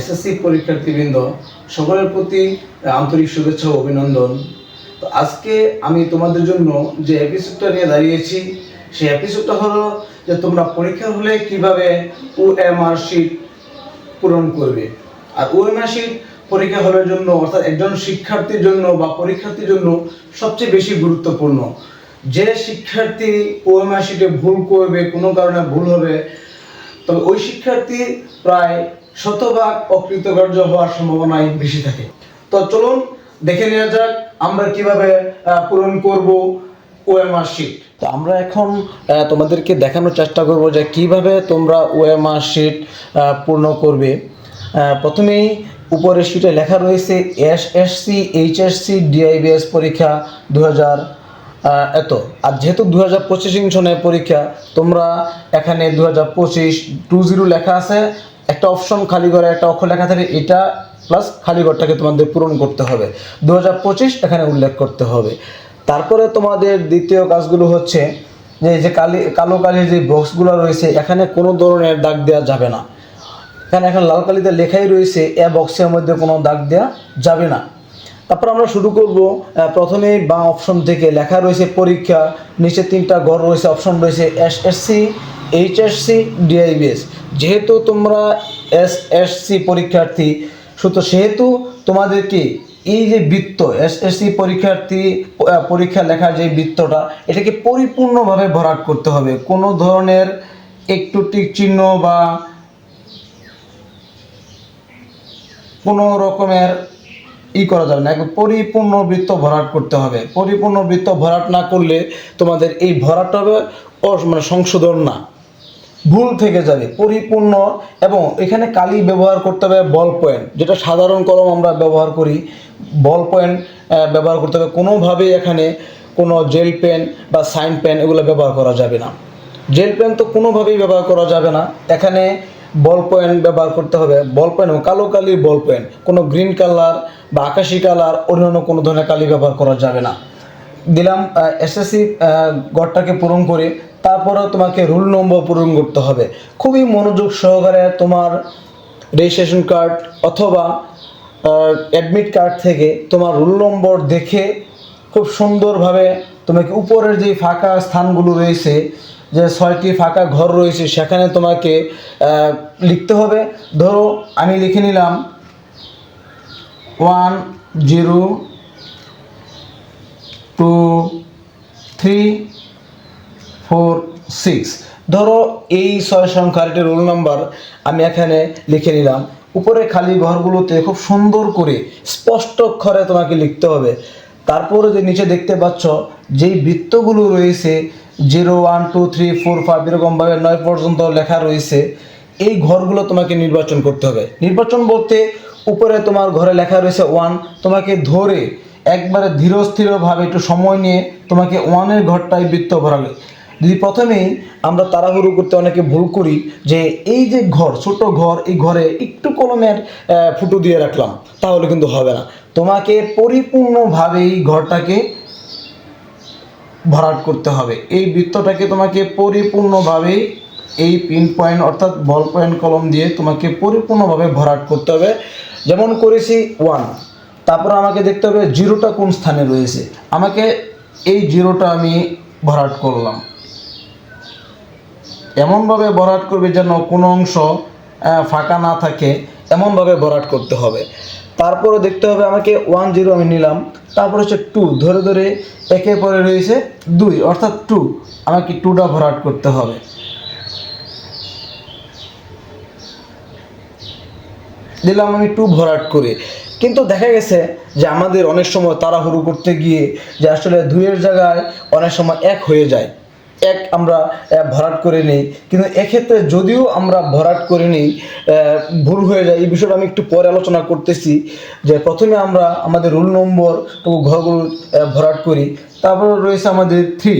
SSC পরীক্ষার্থীবৃন্দ সকলের প্রতি আন্তরিক শুভেচ্ছা ও অভিনন্দন। তো আজকে আমি তোমাদের জন্য যে এপিসোডটা নিয়ে দাঁড়িয়েছি, সেই এপিসোডটা হলো যে তোমরা পরীক্ষা হলে কীভাবে ওএমআর শিট পূরণ করবে। আর ও ওএমআর শিট পরীক্ষা হলের জন্য, অর্থাৎ একজন শিক্ষার্থীর জন্য বা পরীক্ষার্থীর জন্য সবচেয়ে বেশি গুরুত্বপূর্ণ। যে শিক্ষার্থী ও ওএমআর শিটে ভুল করবে, কোনো কারণে ভুল হবে, তবে ওই শিক্ষার্থী প্রায় শতভাগ অকৃতকার্য হওয়ার সম্ভাবনাই বেশি থাকে। তো চলুন দেখে নেওয়া যাক আমরা কীভাবে পূরণ করব ওএমআর শিট। তো আমরা এখন তোমাদেরকে দেখানোর চেষ্টা করব যে কীভাবে তোমরা ওএমআর শিট পূর্ণ করবে। প্রথমেই উপরের শিটে লেখা রয়েছে S S C, H S C, DIBS পরীক্ষা দু হাজার এত। আর যেহেতু দু হাজার পঁচিশ সনের পরীক্ষা, তোমরা এখানে দু হাজার পঁচিশ টু জিরো লেখা আছে একটা অপশন খালি ঘরে, একটা অক্ষর লেখা থাকে, এটা প্লাস খালি ঘরটাকে তোমাদের পূরণ করতে হবে। দু হাজার পঁচিশ এখানে উল্লেখ করতে হবে। তারপরে তোমাদের দ্বিতীয় কাজগুলো হচ্ছে যে যে কালি, কালো কালির যে বক্সগুলো রয়েছে, এখানে কোনো ধরনের দাগ দেওয়া যাবে না। এখানে এখন লাল কালিতে লেখাই রয়েছে, এ বক্সের মধ্যে কোনো দাগ দেওয়া যাবে না। তারপর আমরা শুরু করব প্রথমেই বা অপশন থেকে লেখা রয়েছে পরীক্ষা, নিচে তিনটা ঘর রয়েছে অপশন রয়েছে S S C H S C DIBS যেহেতু তোমরা এস এস সি পরীক্ষার্থী, সুতো সেহেতু তোমাদেরকে এই যে বৃত্ত এস এস সি পরীক্ষার্থী পরীক্ষা লেখার যে বৃত্তটা, এটাকে পরিপূর্ণভাবে ভরাট করতে হবে। কোনো ধরনের একটু টিক চিহ্ন বা কোনো রকমের ই করা যাবে না। একদম পরিপূর্ণ বৃত্ত ভরাট করতে হবে। পরিপূর্ণ বৃত্ত ভরাট না করলে তোমাদের এই ভরাট হবে মানে সংশোধন না। ভুল থেকে যাবে, পরিপূর্ণ এবং এখানে কালি ব্যবহার করতে হবে বল পয়েন্ট যেটা সাধারণ কলম আমরা ব্যবহার করি, বল পয়েন্ট ব্যবহার করতে হবে। কোনোভাবেই এখানে কোনো জেল পেন বা সাইন পেন এগুলো ব্যবহার করা যাবে না। জেল পেন তো কোনোভাবেই ব্যবহার করা যাবে না। এখানে বল পয়েন্ট ব্যবহার করতে হবে, বল পয়েন্ট কালো কালির বল পয়েন্ট কোনো গ্রিন কালার বা আকাশি কালার অন্যান্য কোনো ধরনের কালি ব্যবহার করা যাবে না। দিলাম এসএসসি গড়টাকে পূরণ করে তারপরেও তোমাকে রুল নম্বর পূরণ করতে হবে। খুবই মনোযোগ সহকারে তোমার রেজিস্ট্রেশন কার্ড অথবা অ্যাডমিট কার্ড থেকে তোমার রুল নম্বর দেখে খুব সুন্দরভাবে তোমাকে উপরের যে ফাঁকা স্থানগুলো রয়েছে, যে ছয়টি ফাঁকা ঘর রয়েছে, সেখানে তোমাকে লিখতে হবে। ধরো, আমি লিখে নিলাম one zero two three four six. ধরো এই ছয় একটি রোল নাম্বার আমি এখানে লিখে নিলাম। উপরে খালি ঘরগুলোতে খুব সুন্দর করে স্পষ্ট অক্ষরে তোমাকে লিখতে হবে। তারপরে যে নিচে দেখতে পাচ্ছ, যেই বৃত্তগুলো রয়েছে zero one two three four five এরকমভাবে নয় পর্যন্ত লেখা রয়েছে, এই ঘরগুলো তোমাকে নির্বাচন করতে হবে। নির্বাচন বলতে উপরে তোমার ঘরে লেখা রয়েছে ওয়ান তোমাকে ধরে একবারে ধীরস্থিরভাবে একটু সময় নিয়ে তোমাকে ওয়ানের ঘরটায় বৃত্ত ভরাবে। যদি প্রথমেই আমরা তাড়াহুড়ো করতে অনেকে ভুল করি যে এই যে ঘর, ছোট ঘর, এই ঘরে একটু কলমের ফুটো দিয়ে রাখলাম, তাহলে কিন্তু হবে না। তোমাকে পরিপূর্ণভাবে এই ঘরটাকে ভরাট করতে হবে। এই বৃত্তটাকে তোমাকে পরিপূর্ণভাবে এই পিন পয়েন্ট অর্থাৎ বল পয়েন্ট কলম দিয়ে তোমাকে পরিপূর্ণভাবে ভরাট করতে হবে। যেমন করেছি ওয়ান তারপর আমাকে দেখতে হবে জিরোটা কোন স্থানে রয়েছে। আমাকে এই জিরোটা আমি ভরাট করলাম। এমনভাবে ভরাট করবে যেন কোনো অংশ ফাঁকা না থাকে, এমনভাবে ভরাট করতে হবে। তারপরে দেখতে হবে আমাকে ওয়ান জিরো আমি নিলাম। তারপর হচ্ছে টু ধরে ধরে একের পরে রয়েছে দুই, অর্থাৎ টু আমাকে টুটা ভরাট করতে হবে। দিলাম আমি টু ভরাট করে। কিন্তু দেখা গেছে যে আমাদের অনেক সময় তাড়াহুড়ো করতে গিয়ে যে আসলে দুইয়ের জায়গায় অনেক সময় এক হয়ে যায়। এক আমরা ভরাট করে নিই। কিন্তু এক্ষেত্রে যদিও আমরা ভরাট করে নিই ভুল হয়ে যায়। এই বিষয়টা আমি একটু পরে আলোচনা করতেছি যে প্রথমে আমরা আমাদের রুল নম্বর ঘরগুলো ভরাট করি। তারপর রয়েছে আমাদের থ্রি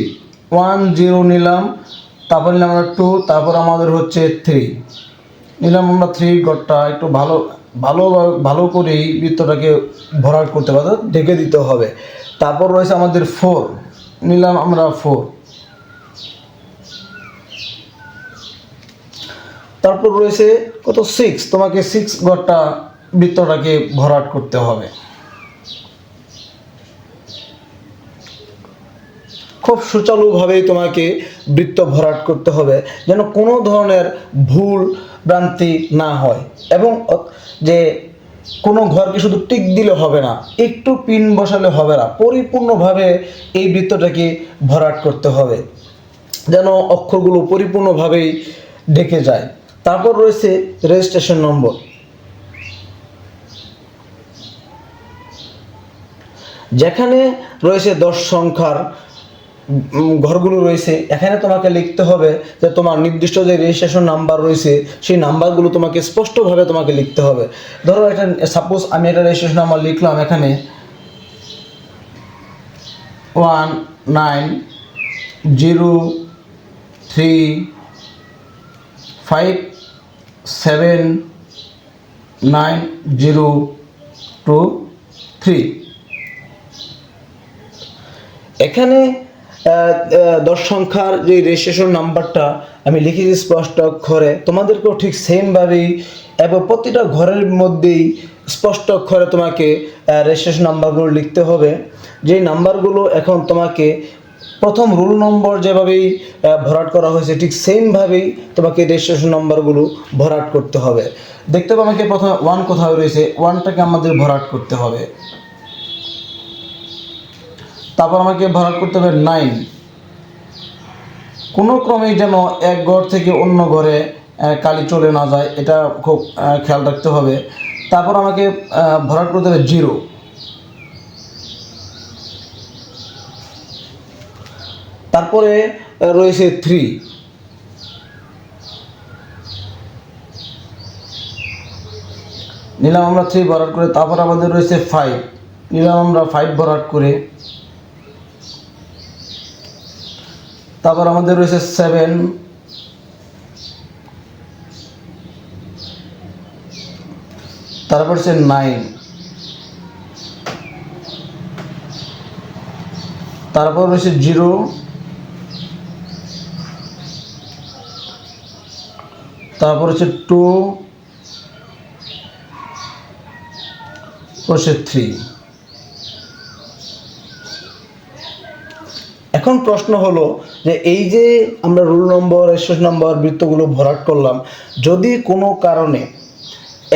ওয়ান জিরো নিলাম। তারপর নিলাম আমরা টু তারপর আমাদের হচ্ছে থ্রি নিলাম আমরা থ্রি ঘরটা একটু ভালো ভালো ভালো করে এই বৃত্তটাকে ভরাট করতে পারব ঢেকে দিতে হবে। তারপর রয়েছে আমাদের ফোর নিলাম আমরা ফোর তারপর রয়েছে কত? সিক্স তোমাকে সিক্স ঘরটা বৃত্তটাকে ভরাট করতে হবে। খুব সুচারুভাবেই তোমাকে বৃত্ত ভরাট করতে হবে যেন কোনো ধরনের ভুল ভ্রান্তি না হয় এবং যে কোনো ঘরকে শুধু টিক দিলে হবে না, একটু পিন বসালে হবে না, পরিপূর্ণভাবে এই বৃত্তটাকে ভরাট করতে হবে যেন অক্ষরগুলো পরিপূর্ণভাবেই ঢেকে যায়। তারপর রয়েছে রেজিস্ট্রেশন নম্বর যেখানে রয়েছে দশ সংখ্যার ঘরগুলো রয়েছে, এখানে তোমাকে লিখতে হবে যে তোমার নির্দিষ্ট যে রেজিস্ট্রেশন নাম্বার রয়েছে, সেই নাম্বারগুলো তোমাকে স্পষ্টভাবে তোমাকে লিখতে হবে। ধরো এটা সাপোজ আমি একটা রেজিস্ট্রেশন নাম্বার লিখলাম এখানে। One, nine, zero, three, five seven nine zero two three. এখানে দশ সংখ্যার যে রেজিস্ট্রেশন নাম্বারটা আমি লিখেছি স্পষ্ট অক্ষরে, তোমাদেরকেও ঠিক সেমভাবেই এবং প্রতিটা ঘরের মধ্যেই স্পষ্ট অক্ষরে তোমাকে রেজিস্ট্রেশন নাম্বারগুলো লিখতে হবে। যেই নাম্বারগুলো এখন তোমাকে প্রথম রুল নম্বর যেভাবেই ভরাট করা হয়েছে, ঠিক সেমভাবেই তোমাকে রেজিস্ট্রেশন নম্বরগুলো ভরাট করতে হবে। দেখতে পাবো আমাকে প্রথমে ওয়ান কোথাও রয়েছে ওয়ানটাকে আমাদের ভরাট করতে হবে। তারপর আমাকে ভরাট করতে হবে নাইন কোনো ক্রমেই যেন এক ঘর থেকে অন্য ঘরে কালি চলে না যায়, এটা খুব খেয়াল রাখতে হবে। তারপর আমাকে ভরাট করতে হবে জিরো তারপরে রয়েছে থ্রি নিলাম আমরা থ্রি ভরাট করে, তারপর আমাদের রয়েছে ফাইভ নিলাম আমরা ফাইভ ভরাট করে। তারপর আমাদের রয়েছে সেভেন তারপর হচ্ছে নাইন তারপর রয়েছে জিরো তারপর হচ্ছে টু হচ্ছে থ্রি এখন প্রশ্ন হলো যে এই যে আমরা রুল নম্বর এসএস নম্বর বৃত্তগুলো ভরাট করলাম, যদি কোনো কারণে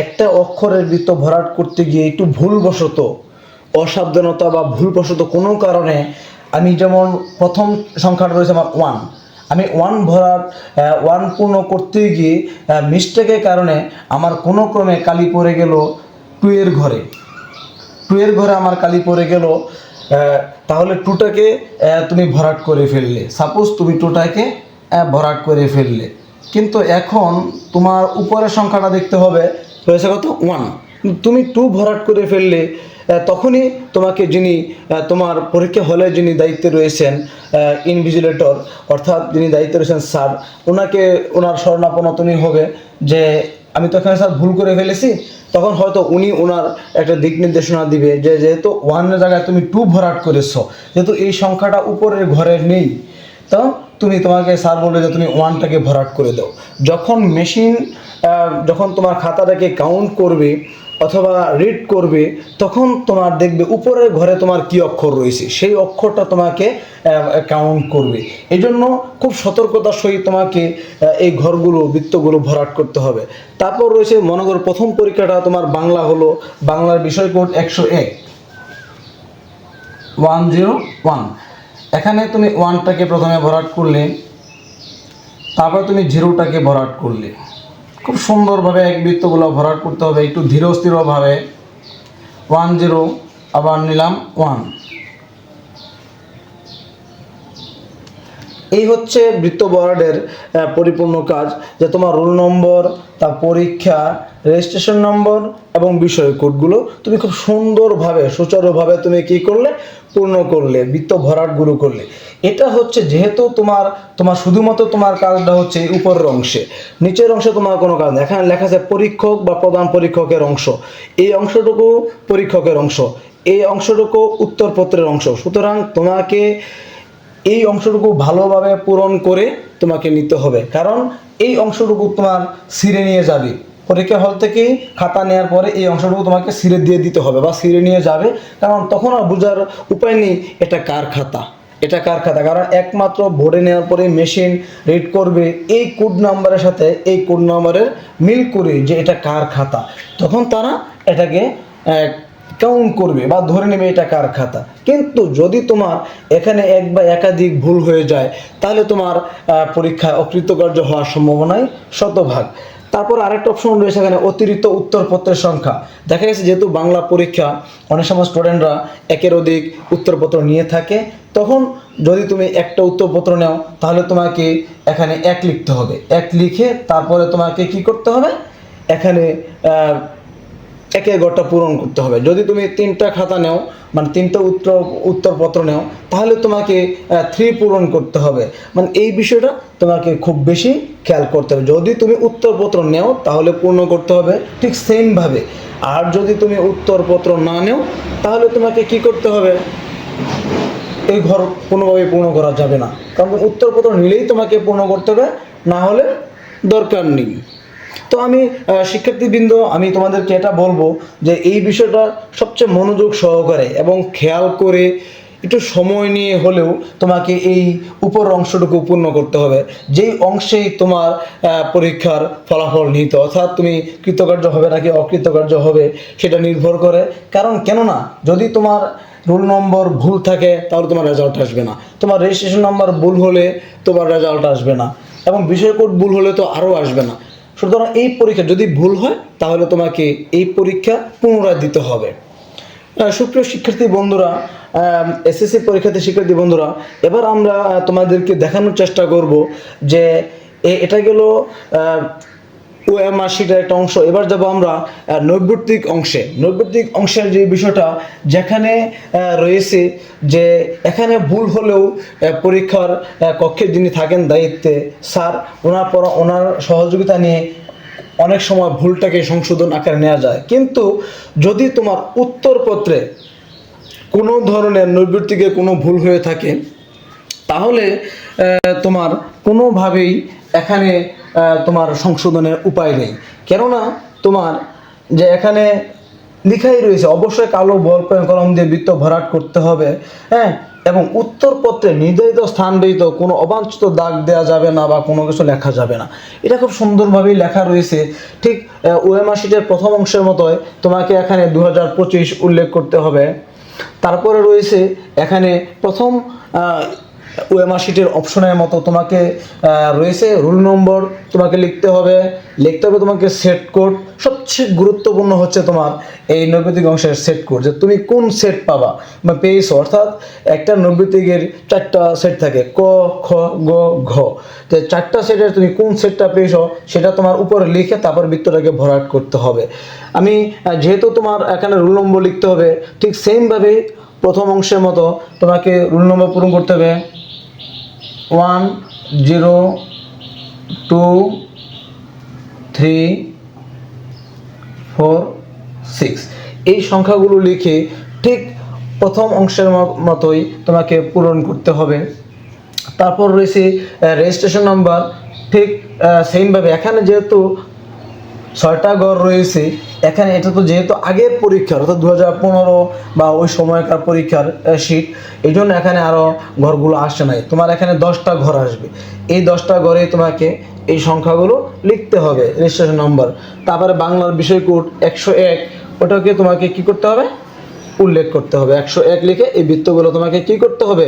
একটা অক্ষরের বৃত্ত ভরাট করতে গিয়ে একটু ভুলবশত, অসাবধানতা বা ভুলবশত কোনো কারণে, আমি যেমন প্রথম সংখ্যাটা রয়েছে আমার ওয়ান আমি ওয়ান ভরাট ওয়ান পূর্ণ করতে গিয়ে মিস্টেকের কারণে আমার কোনো ক্রমে কালি পড়ে গেল টু এর ঘরে। টু এর ঘরে আমার কালি পড়ে গেল তাহলে টুটাকে তুমি ভরাট করে ফেললে। সাপোজ তুমি টুটাকে ভরাট করে ফেললে। কিন্তু এখন তোমার উপরের সংখ্যাটা দেখতে হবে, রয়েছে কত? ওয়ান তুমি টু ভরাট করে ফেললে তখনই তোমাকে যিনি তোমার পরীক্ষা হলে যিনি দায়িত্বে রয়েছেন ইনভিজিলেটর অর্থাৎ যিনি দায়িত্বে রয়েছেন স্যার ওনাকে ওনার স্মরণাপনতনই হবে যে, আমি তো এখানে স্যার ভুল করে ফেলেছি। তখন হয়তো উনি ওনার একটা দিক নির্দেশনা দিবে যে, যেহেতু ওয়ানের জায়গায় তুমি টু ভরাট করেছ, যেহেতু এই সংখ্যাটা উপরের ঘরে নেই, তো তুমি তোমাকে স্যার বলবে যে, তুমি ওয়ানটাকে ভরাট করে দাও। যখন মেশিন যখন তোমার খাতাটাকে কাউন্ট করবে অথবা রিড করবে, তখন তোমার দেখবে উপরের ঘরে তোমার কি অক্ষর রয়েছে? সেই অক্ষরটা তোমাকে কাউন্ট করবে। এই জন্য খুব সতর্কতার সহিত তোমাকে এই ঘরগুলো, বৃত্তগুলো ভরাট করতে হবে। তারপর রয়েছে, মনে করো প্রথম পরীক্ষাটা তোমার বাংলা হলো, বাংলার বিষয় কোড একশো এক। ওয়ান জিরো ওয়ান এখানে তুমি ওয়ানটাকে প্রথমে ভরাট করলে, তারপর তুমি জিরোটাকে ভরাট করলে। খুব সুন্দরভাবে এক বৃত্তগুলো ভরাট করতে হবে, একটু ধীর স্থিরভাবে ওয়ান জিরো, আবার নিলাম ওয়ান। এই হচ্ছে বৃত্ত বরাডের পরিপূর্ণ কাজ, যে তোমার রোল নম্বর, তার পরীক্ষা, রেজিস্ট্রেশন নম্বর এবং বিষয় কোডগুলো তুমি খুব সুন্দরভাবে, সুচারুভাবে তুমি কি করলে? পূর্ণ করলে, বৃত্ত ভরাটগুলো করলে। এটা হচ্ছে যেহেতু তোমার তোমার শুধুমাত্র তোমার কাজটা হচ্ছে উপরের অংশে। নিচের অংশে তোমার কোনো কাজ নেই। এখানে লেখা আছে পরীক্ষক বা প্রধান পরীক্ষকের অংশ। এই অংশটুকু পরীক্ষকের অংশ। এই অংশটুকু উত্তরপত্রের অংশ। সুতরাং তোমাকে এই অংশটুকু ভালোভাবে পূরণ করে তোমাকে নিতে হবে। কারণ এই অংশটুকু তোমার ছিঁড়ে নিয়ে যাবে। পরীক্ষা হল থেকেই খাতা নেওয়ার পরে এই অংশটুকু তোমাকে সিরে দিয়ে দিতে হবে বা সিরে নিয়ে যাবে। কারণ তখন আর বোঝার উপায় নেই এটা কার খাতা। এটা কার খাতা? কারণ একমাত্র ভরে নেওয়ার পরে মেশিন রিড করবে এই কোড নাম্বারের সাথে এই কোড নাম্বারের মিল করে যে এটা কার খাতা। তখন তারা এটাকে কাউন্ট করবে বা ধরে নেবে এটা কার খাতা। কিন্তু যদি তোমার এখানে এক বা একাধিক ভুল হয়ে যায় তাহলে তোমার আহ, পরীক্ষায় অকৃতকার্য হওয়ার সম্ভাবনাই শতভাগ। তারপর আরেকটা অপশন রয়েছে এখানে, অতিরিক্ত উত্তরপত্রের সংখ্যা। দেখা গেছে যেহেতু বাংলা পরীক্ষা, অনেক সময় স্টুডেন্টরা একের অধিক উত্তরপত্র নিয়ে থাকে, তখন যদি তুমি একটা উত্তরপত্র নাও, তাহলে তোমাকে এখানে এক লিখতে হবে। এক লিখে তারপরে তোমাকে কি করতে হবে? এখানে একে ঘরটা পূরণ করতে হবে। যদি তুমি তিনটা খাতা নাও মানে তিনটা উত্তর, উত্তরপত্র নাও, তাহলে তোমাকে থ্রি পূরণ করতে হবে। মানে এই বিষয়টা তোমাকে খুব বেশি খেয়াল করতে হবে। যদি তুমি উত্তরপত্র নেও, তাহলে পূর্ণ করতে হবে ঠিক সেমভাবে আর যদি তুমি উত্তরপত্র না নেও, তাহলে তোমাকে কি করতে হবে? এই ঘর কোনোভাবেই পূর্ণ করা যাবে না। কারণ উত্তরপত্র নিলেই তোমাকে পূর্ণ করতে হবে, না হলে দরকার নেই। তো আমি শিক্ষার্থীবৃন্দ, আমি তোমাদেরকে এটা বলব যে এই বিষয়টা সবচেয়ে মনোযোগ সহকারে এবং খেয়াল করে একটু সময় নিয়ে হলেও তোমাকে এই উপর অংশটুকু পূর্ণ করতে হবে। যেই অংশেই তোমার পরীক্ষার ফলাফল নিহিত, অর্থাৎ তুমি কৃতকার্য হবে নাকি অকৃতকার্য হবে সেটা নির্ভর করে। কারণ কেননা, যদি তোমার রোল নম্বর ভুল থাকে, তাহলে তোমার রেজাল্ট আসবে না। তোমার রেজিস্ট্রেশন নাম্বার ভুল হলে তোমার রেজাল্ট আসবে না। এবং বিষয় কোড ভুল হলে তো আরও আসবে না। সুতরাং এই পরীক্ষা যদি ভুল হয়, তাহলে তোমাকে এই পরীক্ষা পুনরায় দিতে হবে। সুপ্রিয় শিক্ষার্থী বন্ধুরা এসএসসি পরীক্ষার্থী শিক্ষার্থী বন্ধুরা, এবার আমরা তোমাদেরকে দেখানোর চেষ্টা করব যে এটা গেল ওএমআর শিটের একটা অংশ। এবার যাব আমরা নৈর্ব্যক্তিক অংশে। নৈর্ব্যক্তিক অংশের যে বিষয়টা, যেখানে রয়েছে যে, এখানে ভুল হলেও পরীক্ষার কক্ষে যিনি থাকেন দায়িত্বে, স্যার, ওনার পর, ওনার সহযোগিতা নিয়ে অনেক সময় ভুলটাকে সংশোধন আকারে নেওয়া যায়। কিন্তু যদি তোমার উত্তরপত্রে কোনো ধরনের নৈবৃত্তিকে কোনো ভুল হয়ে থাকে, তাহলে তোমার কোনোভাবেই এখানে তোমার সংশোধনের উপায় নেই। কেননা, তোমার যে এখানে লিখাই রয়েছে, অবশ্যই কালো বল পেন কলম দিয়ে বৃত্ত ভরাট করতে হবে হ্যাঁ? এবং উত্তরপত্রে নির্ধারিত স্থান রহিত কোনো অবাঞ্ছিত দাগ দেওয়া যাবে না বা কোনো কিছু লেখা যাবে না। এটা খুব সুন্দরভাবেই লেখা রয়েছে। ঠিক ওএমআর শিটের প্রথম অংশের মতোই তোমাকে এখানে দু হাজার পঁচিশ উল্লেখ করতে হবে। তারপরে রয়েছে এখানে প্রথম ওএমআর শিটের অপশনের মতো তোমাকে রয়েছে। রুল নম্বর তোমাকে লিখতে হবে। লিখতে হবে তোমাকে সেট কোড সবচেয়ে গুরুত্বপূর্ণ হচ্ছে তোমার এই নৈবেদিক অংশের সেট কোড যে তুমি কোন সেট পাবা বা পেয়েছ। অর্থাৎ একটা নৈবেদিকের চারটা সেট থাকে, ক, খ, গ, ঘ। তো চারটা সেটের তুমি কোন সেটটা পেয়েছ, সেটা তোমার উপরে লিখে তারপর বৃত্তটাকে ভরাট করতে হবে। আমি যেহেতু তোমার এখানে রুল নম্বর লিখতে হবে, ঠিক সেমভাবে প্রথম অংশের মতো তোমাকে রুল নম্বর পূরণ করতে হবে। One zero two three four six এই সংখ্যাগুলো লিখে ঠিক প্রথম অংশের মতোই তোমাকে পূরণ করতে হবে। তারপর রয়েছে রেজিস্ট্রেশন নাম্বার ঠিক সেমভাবে এখানে যেহেতু ছয়টা ঘর রয়েছে। এখানে এটা তো যেহেতু আগের পরীক্ষার, অর্থাৎ দু হাজার পনেরো বা ওই সময়কার পরীক্ষার শিট এই জন্য এখানে আরও ঘরগুলো আসে নাই। তোমার এখানে দশটা ঘর আসবে। এই দশটা ঘরে তোমাকে এই সংখ্যাগুলো লিখতে হবে রেজিস্ট্রেশন নম্বর তারপরে বাংলার বিষয় কোড একশো এক, ওটাকে তোমাকে কি করতে হবে? উল্লেখ করতে হবে। একশো এক লিখে এই বৃত্তগুলো তোমাকে কি করতে হবে?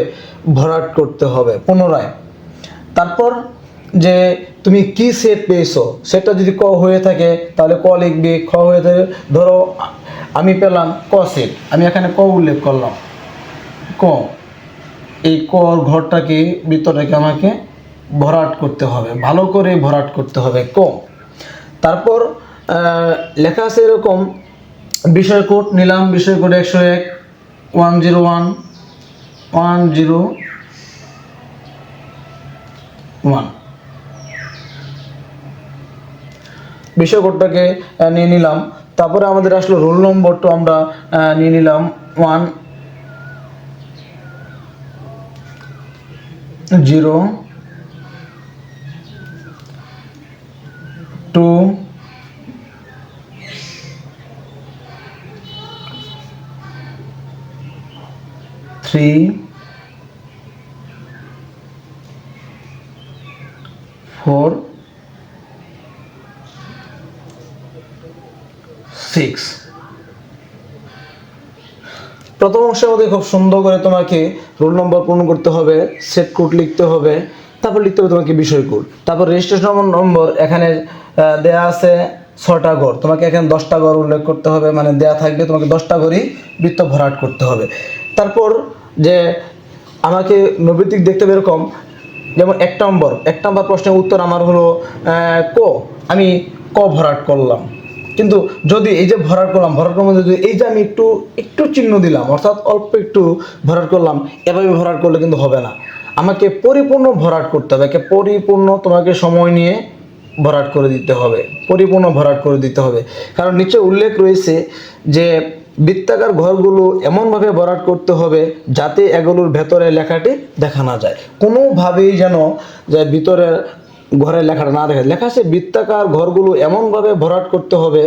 ভরাট করতে হবে পুনরায়। তারপর যে তুমি কি সেট পেয়েছ? সেটা যদি ক হয়ে থাকে, তাহলে ক লিখবি, খ হয়ে থাকে, ধরো আমি পেলাম ক সেট আমি এখানে ক উল্লেখ করলাম। ক। এই কর ঘরটাকে বৃত্তটাকে আমাকে ভরাট করতে হবে। ভালো করে ভরাট করতে হবে ক। তারপর লেখা আছে এরকম, বিষয় কোড নিলাম, বিষয় কোড একশো এক one zero one one zero one বিষয় কোডটাকে নিয়ে নিলাম। তারপরে আমাদের আসলো রোল নম্বরটা আমরা নিয়ে নিলাম। One, zero, two, three, four six প্রথম অংশের মধ্যে খুব সুন্দর করে তোমাকে রোল নম্বর পূরণ করতে হবে সেট কোড লিখতে হবে, তারপর লিখতে হবে তোমাকে বিষয় কোড তারপর রেজিস্ট্রেশন নম্বর এখানে দেয়া আছে ছটা ঘর। তোমাকে এখানে দশটা ঘর উল্লেখ করতে হবে মানে দেয়া থাকবে তোমাকে দশটা ঘরই বৃত্ত ভরাট করতে হবে। তারপর যে আমাকে নৈবিত্তিক দেখতে হবে এরকম, যেমন এক নম্বর এক নম্বর প্রশ্নের উত্তর আমার হলো ক? আমি ক ভরাট করলাম। কিন্তু যদি এই যে ভরাট করলাম, ভরাট করার মধ্যে যদি এই যে আমি একটু একটু চিহ্ন দিলাম, অর্থাৎ অল্প একটু ভরাট করলাম, এভাবে ভরাট করলে কিন্তু হবে না। আমাকে পরিপূর্ণ ভরাট করতে হবে, একে পরিপূর্ণ তোমাকে সময় নিয়ে ভরাট করে দিতে হবে, পরিপূর্ণ ভরাট করে দিতে হবে। কারণ নিচে উল্লেখ রয়েছে যে বৃত্তাকার ঘরগুলো এমনভাবে ভরাট করতে হবে যাতে এগুলোর ভেতরে লেখাটি দেখা না যায়। কোনোভাবেই যেন যে ভিতরে ঘরের লেখাটা না দেখা, লেখা আছে, বৃত্তাকার ঘরগুলো এমনভাবে ভরাট করতে হবে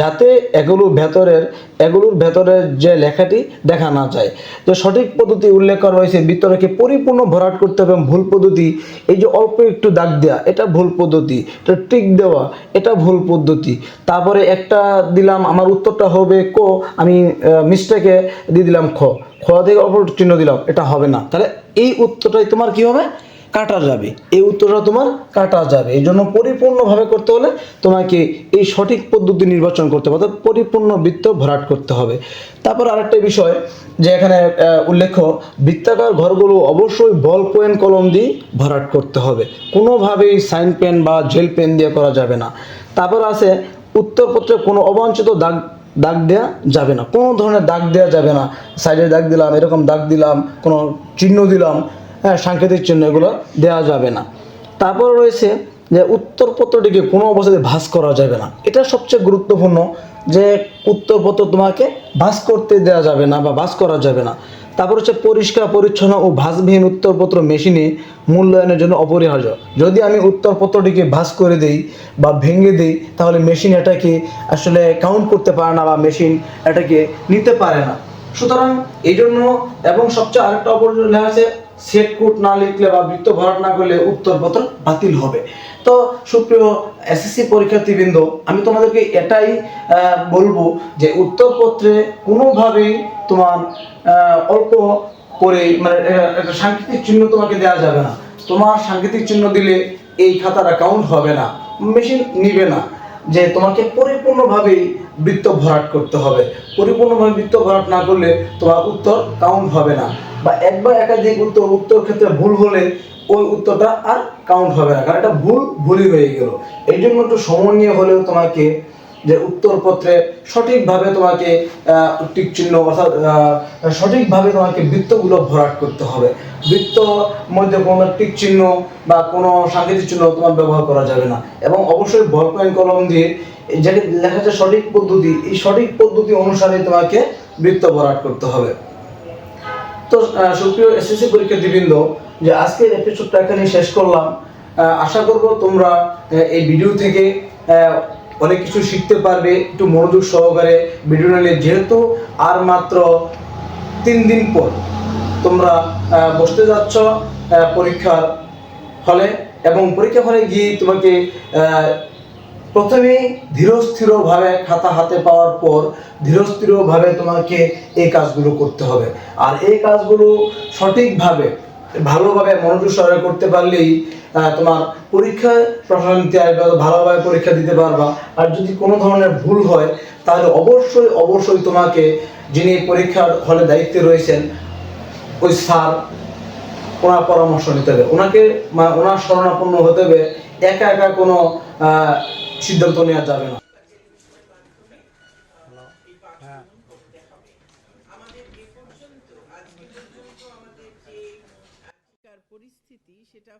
যাতে এগুলো ভেতরের, এগুলোর ভেতরের যে লেখাটি দেখা না যায়। তো সঠিক পদ্ধতি উল্লেখ করা রয়েছে ভিতরকে পরিপূর্ণ ভরাট করতে হবে ভুল পদ্ধতি, এই যে অল্প একটু দাগ দেওয়া এটা ভুল পদ্ধতি, এটা টিক দেওয়া, এটা ভুল পদ্ধতি। তারপরে একটা দিলাম, আমার উত্তরটা হবে ক, আমি মিস্টেকে দিয়ে দিলাম খ। খ থেকে অপর চিহ্ন দিলাম, এটা হবে না। তাহলে এই উত্তরটাই তোমার কি হবে? কাটা যাবে। এই উত্তরটা তোমার কাটা যাবে। এই জন্য পরিপূর্ণভাবে করতে হলে তোমাকে এই সঠিক পদ্ধতি নির্বাচন করতে হবে, অর্থাৎ পরিপূর্ণ বৃত্ত ভরাট করতে হবে। তারপর আরেকটা বিষয়, যে এখানে উল্লেখ্য, বৃত্তাকার ঘরগুলো অবশ্যই বল পয়েন্ট কলম দিয়ে ভরাট করতে হবে। কোনোভাবেই সাইন পেন বা জেল পেন দিয়ে করা যাবে না। তারপর আছে, উত্তরপত্রে কোনো অবাঞ্ছিত দাগ দাগ দেওয়া যাবে না। কোনো ধরনের দাগ দেওয়া যাবে না। সাইডে দাগ দিলাম, এরকম দাগ দিলাম, কোনো চিহ্ন দিলাম সাংকেতিক চিহ্ন এগুলো দেওয়া যাবে না। তারপর রয়েছে যে উত্তরপত্রটিকে কোনো অবস্থাতে ভাঁজ করা যাবে না। এটা সবচেয়ে গুরুত্বপূর্ণ যে উত্তরপত্র তোমাকে ভাঁজ করতে দেওয়া যাবে না বা ভাস করা যাবে না। তারপর হচ্ছে পরিষ্কার, পরিচ্ছন্ন ও ভাঁজবিহীন উত্তরপত্র মেশিনে মূল্যায়নের জন্য অপরিহার্য। যদি আমি উত্তরপত্রটিকে ভাঁজ করে দিই বা ভেঙে দিই, তাহলে মেশিন এটাকে আসলে কাউন্ট করতে পারে না বা মেশিন এটাকে নিতে পারে না। সুতরাং এই জন্য এবং সবচেয়ে আরেকটা অপরিহার্য আছে সেট কোড না লিখলে বা বৃত্ত ভরাট না করলে উত্তরপত্র বাতিল হবে। তো সুপ্রিয় এসএসসি পরীক্ষার্থীবৃন্দ, আমি তোমাদেরকে এটাই বলব যে উত্তরপত্রে কোনোভাবেই তোমার অল্প করে মানে একটা সাংকেতিক চিহ্ন তোমাকে দেওয়া যাবে না। তোমার সাংকেতিক চিহ্ন দিলে এই খাতাটা কাউন্ট হবে না। মেশিন নিবে না। যে তোমাকে পরিপূর্ণভাবেই বৃত্ত ভরাট করতে হবে। পরিপূর্ণভাবে বৃত্ত ভরাট না করলে তোমার উত্তর কাউন্ট হবে না। বা একবার একাধিক উত্তর উত্তর ক্ষেত্রে ভুল হলে ওই উত্তরটা আর কাউন্ট হবে না। কারণ এটা ভুল, ভুলই হয়ে গেল। এই জন্য একটু সময় নিয়ে হলেও তোমাকে যে উত্তরপত্রে সঠিকভাবে তোমাকে টিক চিহ্ন অর্থাৎ সঠিকভাবে তোমাকে বৃত্তগুলো ভরাট করতে হবে। বৃত্ত মধ্যে কোনো টিক চিহ্ন বা কোনো সাংকেতিক চিহ্ন তোমার ব্যবহার করা যাবে না। এবং অবশ্যই বল পয়েন্ট কলম দিয়ে যেটি লেখা আছে সঠিক পদ্ধতি, এই সঠিক পদ্ধতি অনুসারে তোমাকে বৃত্ত ভরাট করতে হবে। তো সুপ্রিয় এসএসসি পরীক্ষার্থীবৃন্দ, যে আজকের এপিসোডটা এখানে শেষ করলাম। আশা করব তোমরা এই ভিডিও থেকে অনেক কিছু শিখতে পারবে একটু মনোযোগ সহকারে ভিডিও নিলে। যেহেতু আর মাত্র তিন দিন পর তোমরা বসতে যাচ্ছ পরীক্ষার হলে এবং পরীক্ষা হলে গিয়ে তোমাকে আহ, প্রথমেই ধীরস্থিরভাবে খাতা হাতে পাওয়ার পর ধীরস্থিরভাবে তোমাকে এই কাজগুলো করতে হবে। আর এই কাজগুলো সঠিকভাবে ভালোভাবে মনোযোগ সহকারে করতে পারলেই তোমার পরীক্ষায় প্রশান্তি আসবে ভালোভাবে পরীক্ষা দিতে পারবা। আর যদি কোনো ধরনের ভুল হয়, তাহলে অবশ্যই অবশ্যই তোমাকে যিনি পরীক্ষার হলে দায়িত্বে রয়েছেন, ওই স্যার, ওনার পরামর্শ নিতে হবে। ওনাকে মানে ওনার শরণাপন্ন হতে হবে, একা একা কোনো সিদ্ধান্ত নেওয়া যাবে না।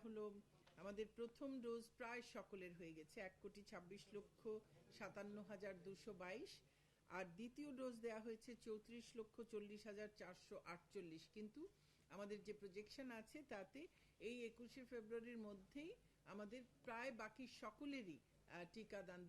হলো, আমাদের প্রথম ডোজ প্রায় সকলের হয়ে গেছে। এক কোটি ছাব্বিশ লক্ষ সাতান্ন হাজার দুশো বাইশ। আর দ্বিতীয় ডোজ দেওয়া হয়েছে চৌত্রিশ লক্ষ চল্লিশ হাজার চারশো আটচল্লিশ। কিন্তু আমাদের যে প্রজেকশন আছে তাতে এই একুশে ফেব্রুয়ারির মধ্যেই আমাদের প্রায় বাকি সকলেরই টিকাদান